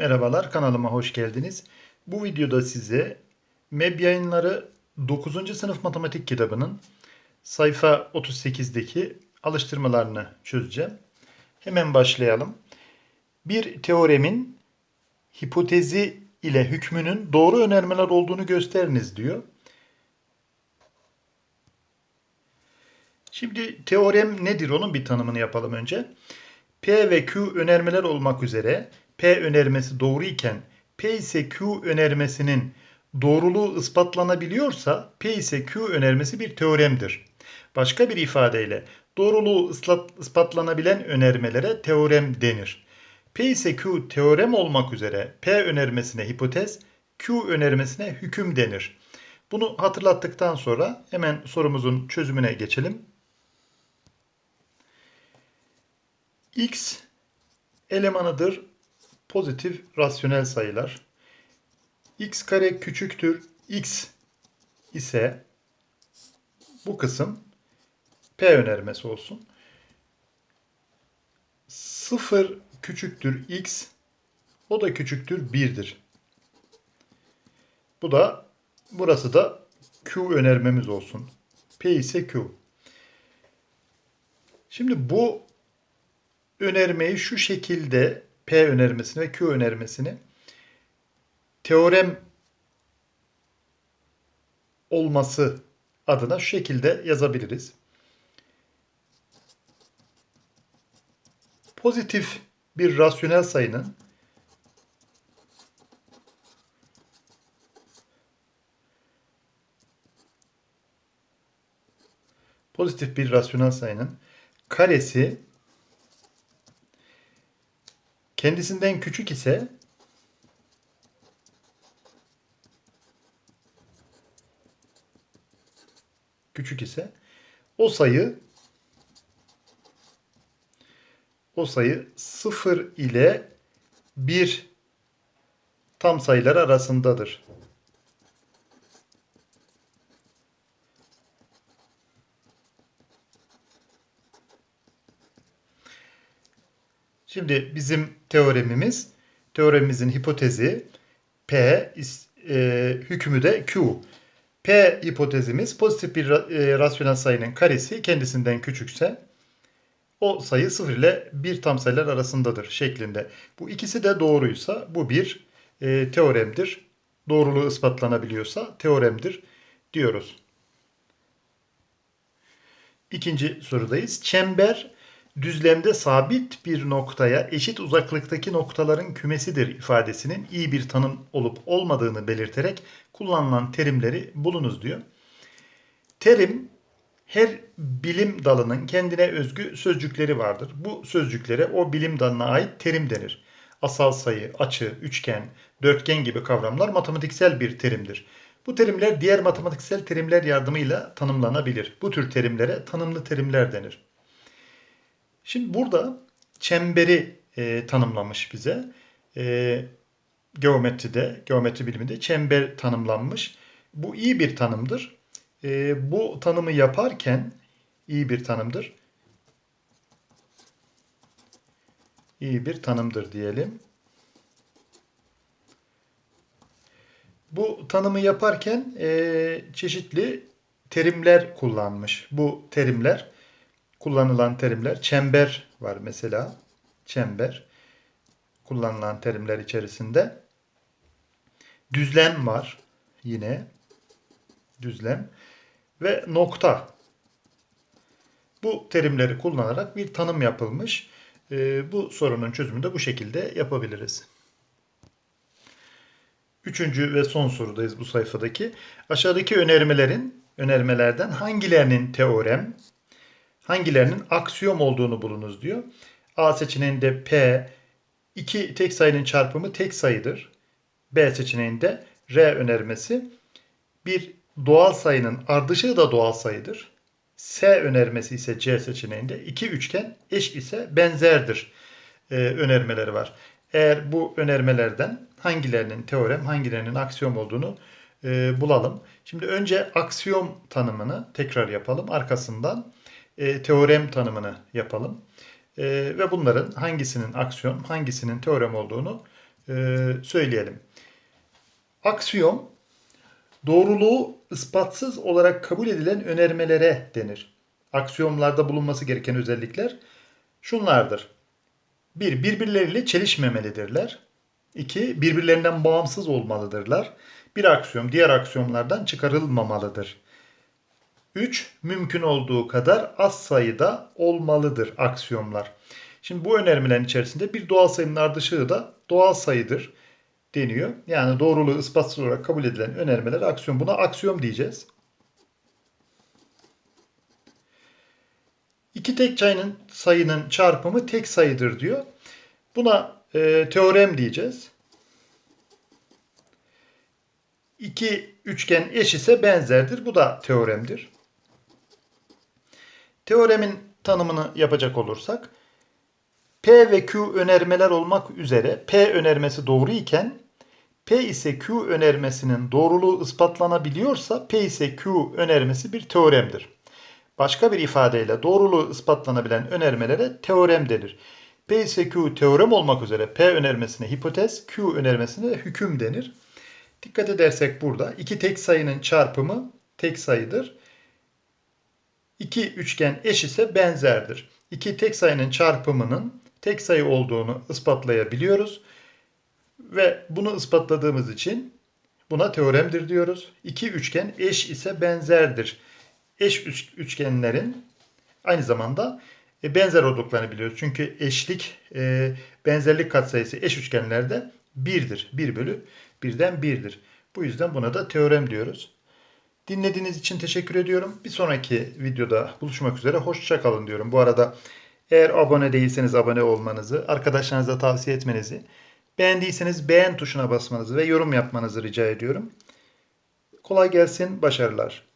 Merhabalar kanalıma hoş geldiniz. Bu videoda size MEB yayınları 9. sınıf matematik kitabının sayfa 38'deki alıştırmalarını çözeceğim. Hemen başlayalım. Bir teoremin hipotezi ile hükmünün doğru önermeler olduğunu gösteriniz diyor. Şimdi teorem nedir onun bir tanımını yapalım önce. P ve Q önermeler olmak üzere P önermesi doğru iken P ise Q önermesinin doğruluğu ispatlanabiliyorsa P ise Q önermesi bir teoremdir. Başka bir ifadeyle doğruluğu ispatlanabilen önermelere teorem denir. P ise Q teorem olmak üzere P önermesine hipotez, Q önermesine hüküm denir. Bunu hatırlattıktan sonra hemen sorumuzun çözümüne geçelim. X elemanıdır pozitif rasyonel sayılar. X kare küçüktür X ise bu kısım P önermesi olsun. 0 küçüktür X o da küçüktür 1'dir. Bu da burası da Q önermemiz olsun. P ise Q. Şimdi bu önermeyi şu şekilde P önermesini ve Q önermesini teorem olması adına şu şekilde yazabiliriz. Pozitif bir rasyonel sayının pozitif bir rasyonel sayının karesi kendisinden küçük ise küçük ise o sayı o sayı 0 ile 1 tam sayılar arasındadır. Şimdi bizim teoremimiz, teoremimizin hipotezi P, e, hükmü de Q. P hipotezimiz pozitif bir e, rasyonel sayının karesi kendisinden küçükse o sayı 0 ile 1 tam sayılar arasındadır şeklinde. Bu ikisi de doğruysa bu bir e, teoremdir. Doğruluğu ispatlanabiliyorsa teoremdir diyoruz. İkinci sorudayız. Çember düzlemde sabit bir noktaya eşit uzaklıktaki noktaların kümesidir ifadesinin iyi bir tanım olup olmadığını belirterek kullanılan terimleri bulunuz diyor. Terim her bilim dalının kendine özgü sözcükleri vardır. Bu sözcüklere o bilim dalına ait terim denir. Asal sayı, açı, üçgen, dörtgen gibi kavramlar matematiksel bir terimdir. Bu terimler diğer matematiksel terimler yardımıyla tanımlanabilir. Bu tür terimlere tanımlı terimler denir. Şimdi burada çemberi e, tanımlamış bize. E, geometride, geometri biliminde çember tanımlanmış. Bu iyi bir tanımdır. E, bu tanımı yaparken iyi bir tanımdır. İyi bir tanımdır diyelim. Bu tanımı yaparken e, çeşitli terimler kullanmış. Bu terimler kullanılan terimler çember var mesela. Çember kullanılan terimler içerisinde. Düzlem var yine. Düzlem ve nokta. Bu terimleri kullanarak bir tanım yapılmış. Ee, bu sorunun çözümünü de bu şekilde yapabiliriz. Üçüncü ve son sorudayız bu sayfadaki. Aşağıdaki önermelerin önermelerden hangilerinin teorem, hangilerinin aksiyom olduğunu bulunuz diyor. A seçeneğinde P iki tek sayının çarpımı tek sayıdır. B seçeneğinde R önermesi bir doğal sayının ardışığı da doğal sayıdır. S önermesi ise C seçeneğinde iki üçgen eş ise benzerdir e, önermeleri var. Eğer bu önermelerden hangilerinin teorem, hangilerinin aksiyom olduğunu e, bulalım. Şimdi önce aksiyom tanımını tekrar yapalım. Arkasından e, teorem tanımını yapalım. E, ve bunların hangisinin aksiyon, hangisinin teorem olduğunu e, söyleyelim. Aksiyom doğruluğu ispatsız olarak kabul edilen önermelere denir. Aksiyomlarda bulunması gereken özellikler şunlardır. 1. Birbirleriyle çelişmemelidirler. 2. Birbirlerinden bağımsız olmalıdırlar. Bir aksiyom diğer aksiyomlardan çıkarılmamalıdır. 3. Mümkün olduğu kadar az sayıda olmalıdır aksiyomlar. Şimdi bu önermelerin içerisinde bir doğal sayının ardışığı da doğal sayıdır deniyor. Yani doğruluğu ispatsız olarak kabul edilen önermeler aksiyom. Buna aksiyom diyeceğiz. İki tek sayının, sayının çarpımı tek sayıdır diyor. Buna e, teorem diyeceğiz. İki üçgen eş ise benzerdir. Bu da teoremdir. Teoremin tanımını yapacak olursak P ve Q önermeler olmak üzere P önermesi doğru iken P ise Q önermesinin doğruluğu ispatlanabiliyorsa P ise Q önermesi bir teoremdir. Başka bir ifadeyle doğruluğu ispatlanabilen önermelere teorem denir. P ise Q teorem olmak üzere P önermesine hipotez, Q önermesine hüküm denir. Dikkat edersek burada iki tek sayının çarpımı tek sayıdır. İki üçgen eş ise benzerdir. İki tek sayının çarpımının tek sayı olduğunu ispatlayabiliyoruz. Ve bunu ispatladığımız için buna teoremdir diyoruz. İki üçgen eş ise benzerdir. Eş üçgenlerin aynı zamanda e, benzer olduklarını biliyoruz. Çünkü eşlik, e, benzerlik katsayısı eş üçgenlerde 1'dir. 1 bölü 1'den 1'dir. Bu yüzden buna da teorem diyoruz. Dinlediğiniz için teşekkür ediyorum. Bir sonraki videoda buluşmak üzere. Hoşça kalın diyorum. Bu arada eğer abone değilseniz abone olmanızı, arkadaşlarınıza tavsiye etmenizi, beğendiyseniz beğen tuşuna basmanızı ve yorum yapmanızı rica ediyorum. Kolay gelsin, başarılar.